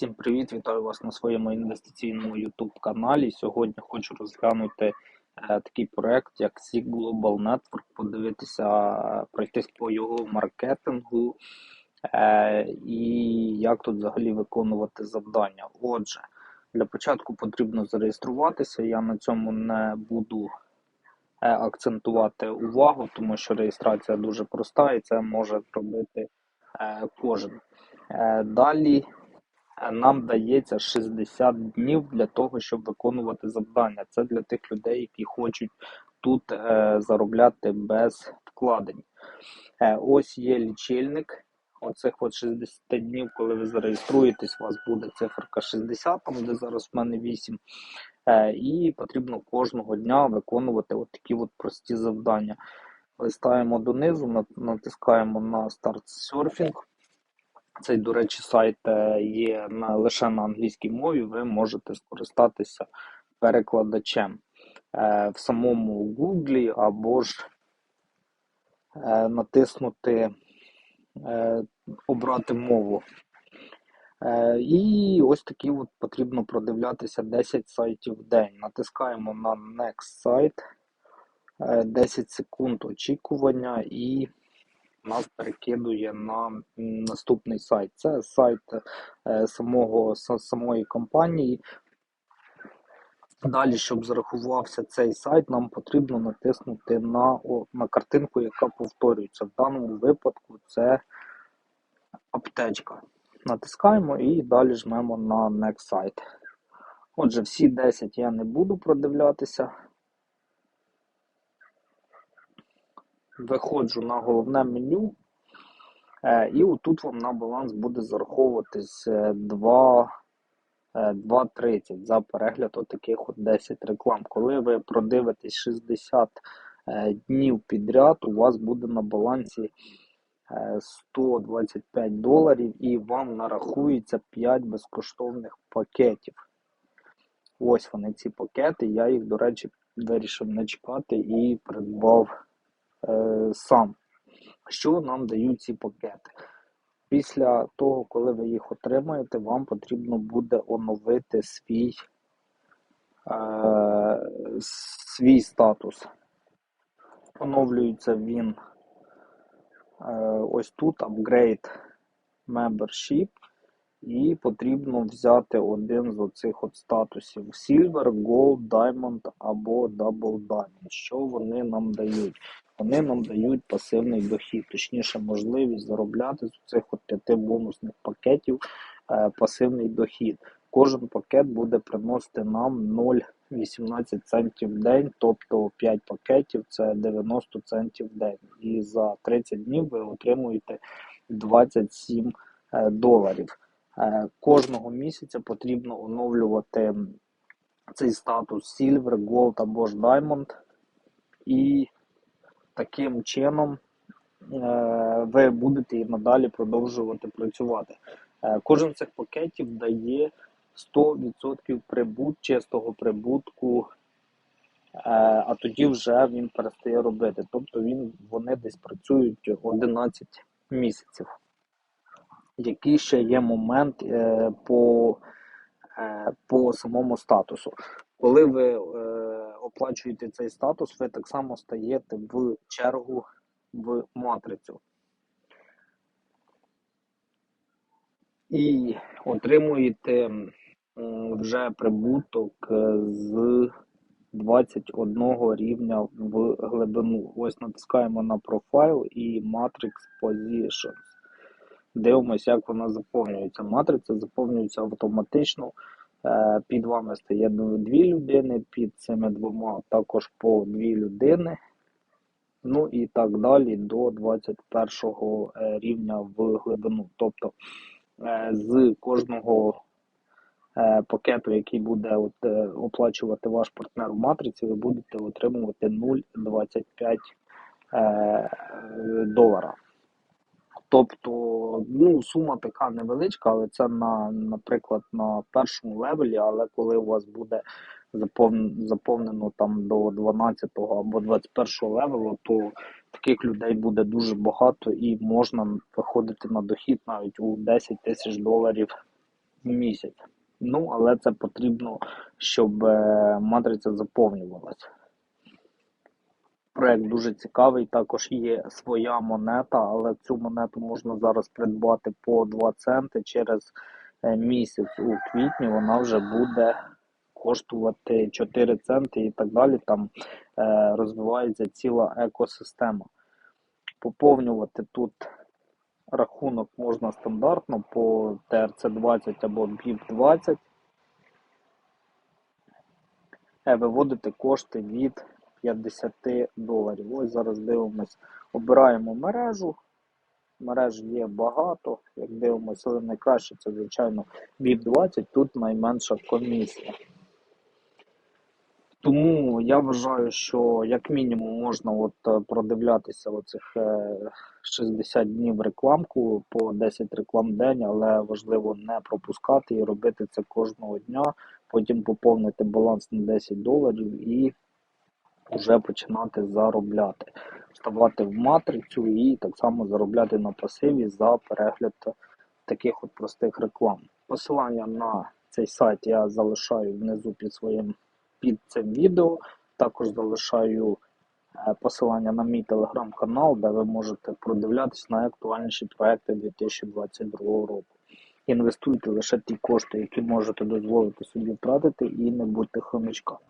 Всім привіт! Вітаю вас на своєму інвестиційному YouTube каналі. Сьогодні хочу розглянути е, такий проект, як Sea Global Network, подивитися, пройтись по його маркетингу е, і як тут взагалі виконувати завдання. Отже, для початку потрібно зареєструватися. Я на цьому не буду е, акцентувати увагу, тому що реєстрація дуже проста і це може робити е, кожен. Е, Далі нам дається 60 днів для того, щоб виконувати завдання. Це для тих людей, які хочуть тут е, заробляти без вкладень. Е, ось є лічильник. Оцих от 60 днів, коли ви зареєструєтесь, у вас буде циферка 60, там де зараз в мене 8. Е, і потрібно кожного дня виконувати от такі от прості завдання. Листаємо донизу, натискаємо на старт серфінг. Цей, до речі, сайт е, є на, лише на англійській мові, ви можете скористатися перекладачем е, в самому Google або ж е, натиснути обрати мову. І ось такі от потрібно продивлятися 10 сайтів в день. Натискаємо на Next сайт, е, 10 секунд очікування і нас перекидує на наступний сайт. Це сайт е, самого, самої компанії. Далі, щоб зарахувався цей сайт, нам потрібно натиснути на, на картинку, яка повторюється. В даному випадку це аптечка. Натискаємо і далі жмемо на Next Site. Отже, всі 10 я не буду продивлятися. Виходжу на головне меню. Е, І отут вам на баланс буде зараховуватись е, 2, е, 2,30 за перегляд отаких от 10 реклам. Коли ви продивитесь 60 е, днів підряд, у вас буде на балансі е, 125 доларів і вам нарахується 5 безкоштовних пакетів. Ось вони ці пакети. Я їх, до речі, вирішив не чекати і придбав е, сам. Що нам дають ці пакети? Після того, коли ви їх отримаєте, вам потрібно буде оновити свій, е, свій статус. Оновлюється він е, ось тут Upgrade Membership. І потрібно взяти один з оцих от статусів Silver, Gold, Diamond або Double Diamond. Що вони нам дають? Вони нам дають пасивний дохід, точніше, можливість заробляти з цих от п'яти бонусних пакетів е, пасивний дохід. Кожен пакет буде приносити нам 0,18 центів в день, тобто 5 пакетів це 90 центів в день. І за 30 днів ви отримуєте 27 е, доларів. Е, Кожного місяця потрібно оновлювати цей статус Silver, Gold або ж Diamond. І таким чином е, ви будете і надалі продовжувати працювати. Е, Кожен з цих пакетів дає 100% прибут, чистого прибутку, е, а тоді вже він перестає робити. Тобто він, вони десь працюють 11 місяців. Який ще є момент по, по самому статусу? Коли ви оплачуєте цей статус, ви так само стаєте в чергу в матрицю. І отримуєте вже прибуток е, з 21 рівня в глибину. Ось натискаємо на профайл і Matrix Positions. Дивимося, як вона заповнюється. Матриця заповнюється автоматично. Е, Під вами стає дві людини, під цими двома також по дві людини. Ну і так далі до 21 е, рівня в глибину. Тобто е, з кожного пакету, який буде оплачувати ваш партнер в матриці, ви будете отримувати 0,25 е, долара. Тобто, ну, сума така невеличка, але це на, наприклад, на першому левелі, але коли у вас буде заповнено, там до 12 або 21 левелу, то таких людей буде дуже багато і можна виходити на дохід навіть у 10 тисяч доларів в місяць. Ну, але це потрібно, щоб е, матриця заповнювалася. Проект дуже цікавий. Також є своя монета, але цю монету можна зараз придбати по 2 центи. Через е, місяць у квітні вона вже буде коштувати 4 центи і так далі. Там е, розвивається ціла екосистема. Поповнювати тут рахунок можна стандартно по TRC20 або BIP20. Е, Виводити кошти від 50 доларів. Ось зараз дивимось, обираємо мережу. Мереж є багато. Як дивимося, але найкраще це, звичайно, VIP20, тут найменша комісія. Тому я вважаю, що як мінімум можна от е, продивлятися оцих е, 60 днів рекламку по 10 реклам в день, але важливо не пропускати і робити це кожного дня, потім поповнити баланс на 10 доларів і вже починати заробляти, вставати в матрицю і так само заробляти на пасиві за перегляд таких от простих реклам. Посилання на цей сайт я залишаю внизу під своїм під цим відео. Також залишаю е, посилання на мій телеграм-канал, де ви можете продивлятись найактуальніші проекти 2022 року. Інвестуйте лише ті кошти, які можете дозволити собі втратити, і не будьте хомячками.